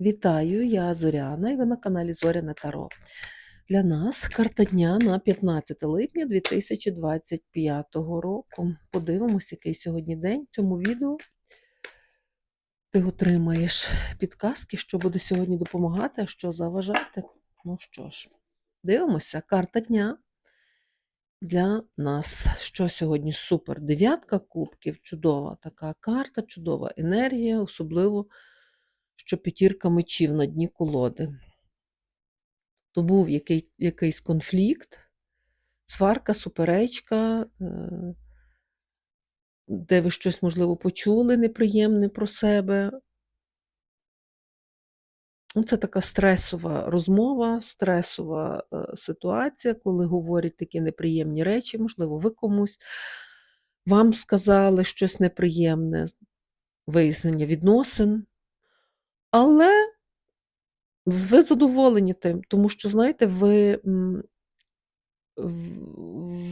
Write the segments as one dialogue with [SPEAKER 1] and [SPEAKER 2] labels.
[SPEAKER 1] Вітаю, я Зоряна, і ви на каналі Зоряне Таро. Для нас карта дня на 15 липня 2025 року. Подивимось, який сьогодні день. В цьому відео ти отримаєш підказки, що буде сьогодні допомагати, а що заважати. Ну що ж, дивимося, карта дня для нас. Що сьогодні супер? Дев'ятка кубків, чудова така карта, чудова енергія, особливо що п'ятірка мечів на дні колоди. То був який, якийсь конфлікт, сварка, суперечка, е, де ви щось, можливо, почули неприємне про себе. Ну, Це така стресова розмова, стресова е, ситуація, коли говорять такі неприємні речі, можливо, ви комусь вам сказали щось неприємне, вияснення відносин. Але ви задоволені тим, тому що, знаєте, ви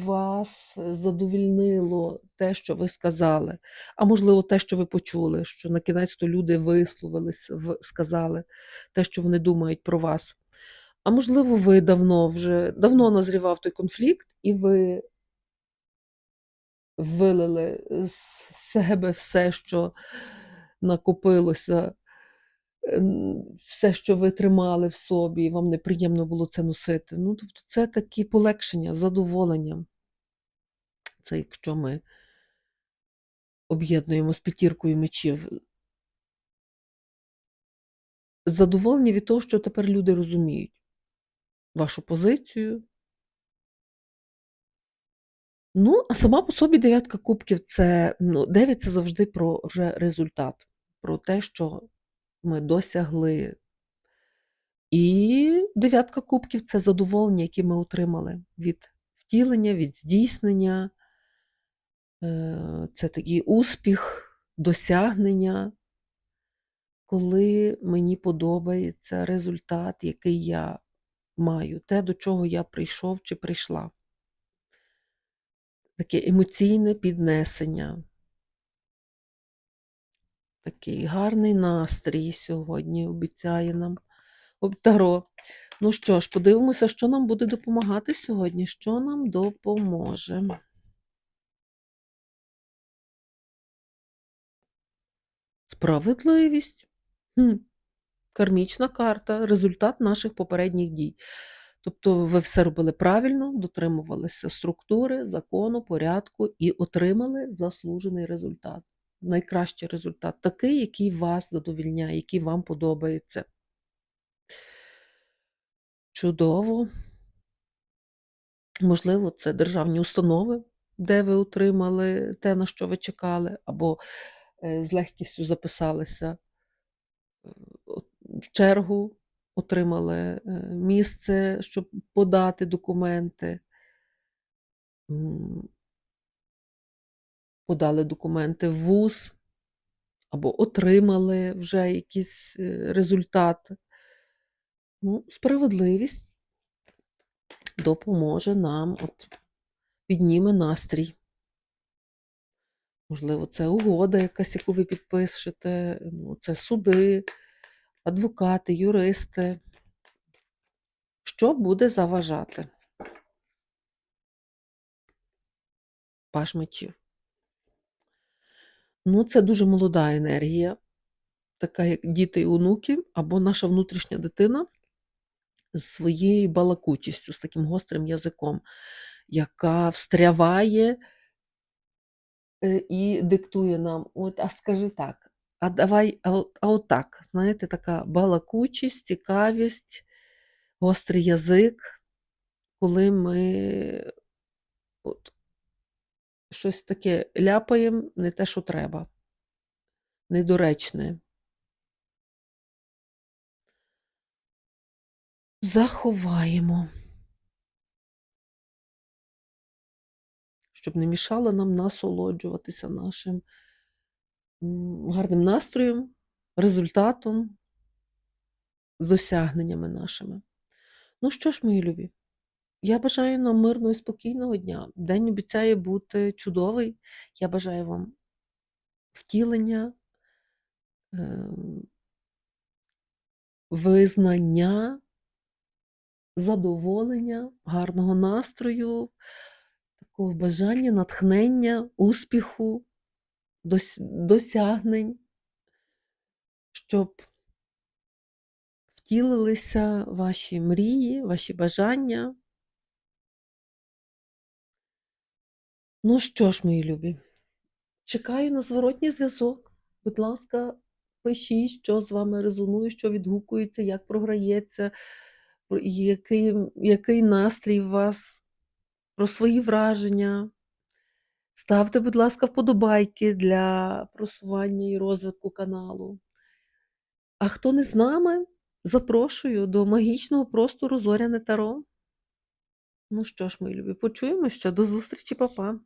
[SPEAKER 1] вас задовільнило те, що ви сказали, а можливо, те, що ви почули, що на кінець то люди висловились, сказали те, що вони думають про вас. А можливо, ви давно вже давно назрівав той конфлікт, і ви вилили з себе все, що накопилося все, що ви тримали в собі, вам неприємно було це носити. Ну, тобто, це такі полегшення, задоволення. Це якщо ми об'єднуємо з п'ятіркою мечів. Задоволення від того, що тепер люди розуміють вашу позицію. Ну, а сама по собі дев'ятка кубків це ну, дев'ять це завжди про вже результат, про те, що ми досягли. І дев'ятка кубків це задоволення, яке ми отримали від втілення, від здійснення. Е, Це такий успіх, досягнення, коли мені подобається результат, який я маю, те, до чого я прийшов чи прийшла. Таке емоційне піднесення. Такий гарний настрій сьогодні обіцяє нам Таро. Ну що ж, подивимося, що нам буде допомагати сьогодні, що нам допоможе. Справедливість. Хм. Кармічна карта, результат наших попередніх дій. Тобто ви все робили правильно, дотримувалися структури, закону, порядку і отримали заслужений результат. Найкращий результат такий, який вас задовільняє, який вам подобається. Чудово. Можливо, це державні установи, де ви отримали те, на що ви чекали, або е, з легкістю записалися е, в чергу, отримали е, місце, щоб подати документи. Подали документи в ВУЗ, або отримали вже якийсь е, результат. Ну, справедливість допоможе нам, от, підніме настрій. Можливо, це угода якась, яку ви підпишете, ну, це суди, адвокати, юристи. Що буде заважати? Паш мечів. Ну, це дуже молода енергія, така як діти і онуки, або наша внутрішня дитина з своєю балакучістю, з таким гострим язиком, яка встряває е, і диктує нам: от, а скажи так, а давай, а, а отак, знаєте, така балакучість, цікавість, гострий язик, коли ми от, щось таке ляпаємо, не те, що треба, недоречне. Заховаємо, щоб не мішало нам насолоджуватися нашим гарним настроєм, результатом, досягненнями нашими. Ну що ж, мої любі, я бажаю нам мирного і спокійного дня. День обіцяє бути чудовий. Я бажаю вам втілення, ем, визнання, задоволення, гарного настрою, такого бажання, натхнення, успіху, досягнень, щоб втілилися ваші мрії, ваші бажання. Ну що ж, мої любі, чекаю на зворотній зв'язок. Будь ласка, пишіть, що з вами резонує, що відгукується, як програється, який, який настрій у вас, про свої враження. Ставте, будь ласка, вподобайки для просування і розвитку каналу. А хто не з нами, запрошую до магічного простору Зоряне Таро. Ну що ж, мої любі, почуємося. До зустрічі, папа!